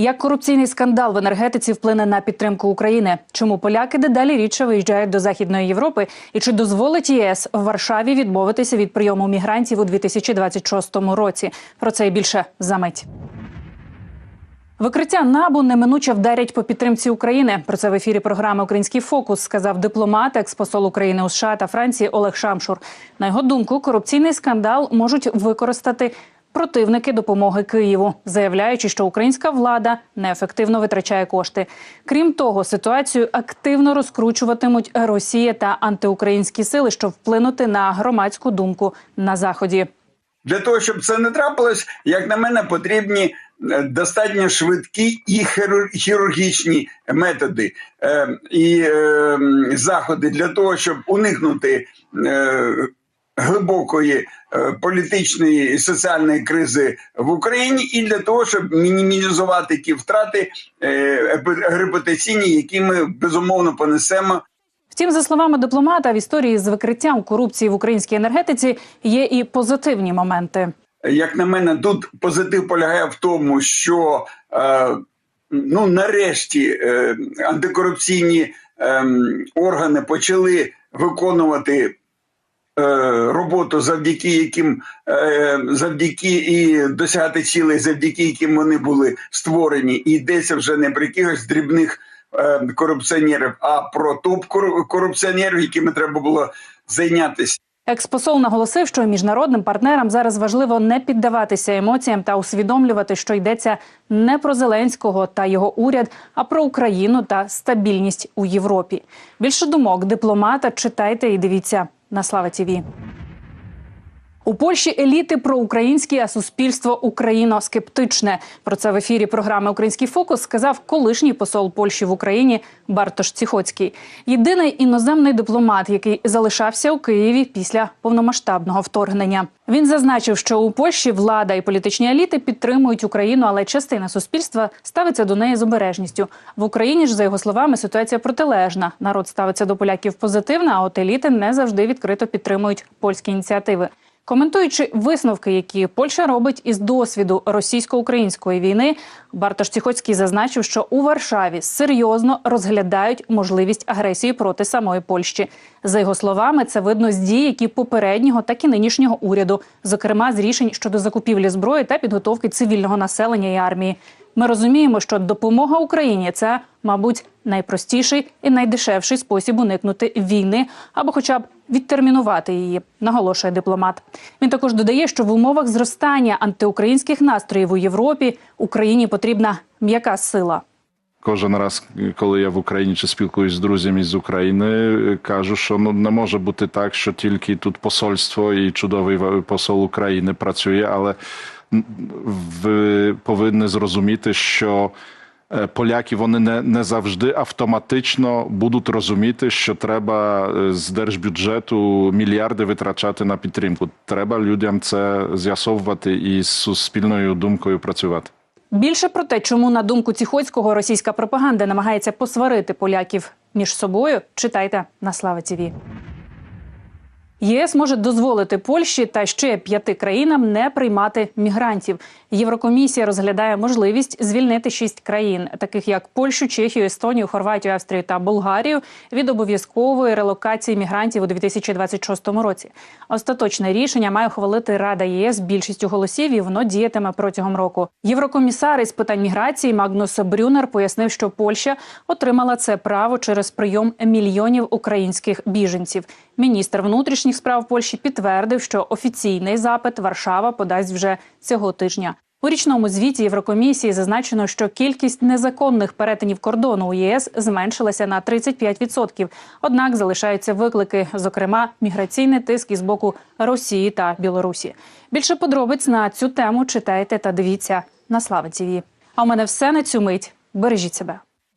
Як корупційний скандал в енергетиці вплине на підтримку України? Чому поляки дедалі рідше виїжджають до Західної Європи? І чи дозволить ЄС в Варшаві відмовитися від прийому мігрантів у 2026 році? Про це і більше за мить. Викриття набу неминуче вдарять по підтримці України. Про це в ефірі програми Український фокус сказав дипломат, експосол України у США та Франції Олег Шамшур. На його думку, корупційний скандал можуть використати противники допомоги Києву, заявляючи, що українська влада неефективно витрачає кошти. Крім того, ситуацію активно розкручуватимуть Росія та антиукраїнські сили, щоб вплинути на громадську думку на заході. Для того, щоб це не трапилось, як на мене, потрібні е, достатньо швидкі і хіру- хірургічні методи е, і е, заходи для того, щоб уникнути глибокої е, політичної і соціальної кризи в Україні, і для того, щоб мінімізувати ті втрати е, репутаційні, які ми безумовно понесемо Втім, за словами дипломата, в історії з викриттям корупції в українській енергетиці є і позитивні моменти. як на мене, тут позитив полягає в тому, що е, ну нарешті е, антикорупційні е, органи почали виконувати. Е, Роботу, завдяки яким е, завдяки і досягати цілей, завдяки яким вони були створені, і йдеться вже не про якихось дрібних е, корупціонерів, а про топ корупціонерів, якими треба було зайнятися. Експосол наголосив, що міжнародним партнерам зараз важливо не піддаватися емоціям та усвідомлювати, що йдеться не про Зеленського та його уряд, а про Україну та стабільність у Європі. Більше думок дипломата читайте і дивіться на Слава ТІВІ. У Польщі еліти проукраїнські, а суспільство україно-скептичне. Про це в ефірі програми Український фокус сказав колишній посол Польщі в Україні Бартош Ціхоцький. Єдиний іноземний дипломат, який залишався у Києві після повномасштабного вторгнення. Він зазначив, що у Польщі влада і політичні еліти підтримують Україну, але частина суспільства ставиться до неї з обережністю. В Україні ж, за його словами, ситуація протилежна. Народ ставиться до поляків позитивно, а от еліти не завжди відкрито підтримують польські ініціативи. Коментуючи висновки, які Польща робить із досвіду російсько-української війни, Бартош Ціхоцький зазначив, що у Варшаві серйозно розглядають можливість агресії проти самої Польщі. За його словами, це видно з дій, які попереднього, так і нинішнього уряду, зокрема з рішень щодо закупівлі зброї та підготовки цивільного населення і армії. Ми розуміємо, що допомога Україні це, мабуть, найпростіший і найдешевший спосіб уникнути війни або, хоча б відтермінувати її, наголошує дипломат. Він також додає, що в умовах зростання антиукраїнських настроїв у Європі Україні потрібна м'яка сила. Кожен раз, коли я в Україні чи спілкуюсь з друзями з України, кажу, що ну не може бути так, що тільки тут посольство і чудовий посол України працює, але ви повинні зрозуміти, що е, поляки вони не, не завжди автоматично будуть розуміти, що треба е, з держбюджету мільярди витрачати на підтримку. Треба людям це з'ясовувати і з суспільною думкою працювати. Більше про те, чому на думку Ціхоцького російська пропаганда намагається посварити поляків між собою, читайте на Слава ТІВІ. ЄС може дозволити Польщі та ще п'яти країнам не приймати мігрантів. Єврокомісія розглядає можливість звільнити шість країн, таких як Польщу, Чехію, Естонію, Хорватію, Австрію та Болгарію, від обов'язкової релокації мігрантів у 2026 році. Остаточне рішення має ухвалити Рада ЄС більшістю голосів, і воно діятиме протягом року. Єврокомісар із питань міграції Магнус Брюнер пояснив, що Польща отримала це право через прийом мільйонів українських біженців. Міністр внутрішніх справ Польщі підтвердив, що офіційний запит Варшава подасть вже цього тижня. У річному звіті Єврокомісії зазначено, що кількість незаконних перетинів кордону у ЄС зменшилася на 35%. Однак залишаються виклики, зокрема міграційний тиск із боку Росії та Білорусі. Більше подробиць на цю тему читайте та дивіться на Слава ТІВІ. А у мене все на цю мить. Бережіть себе.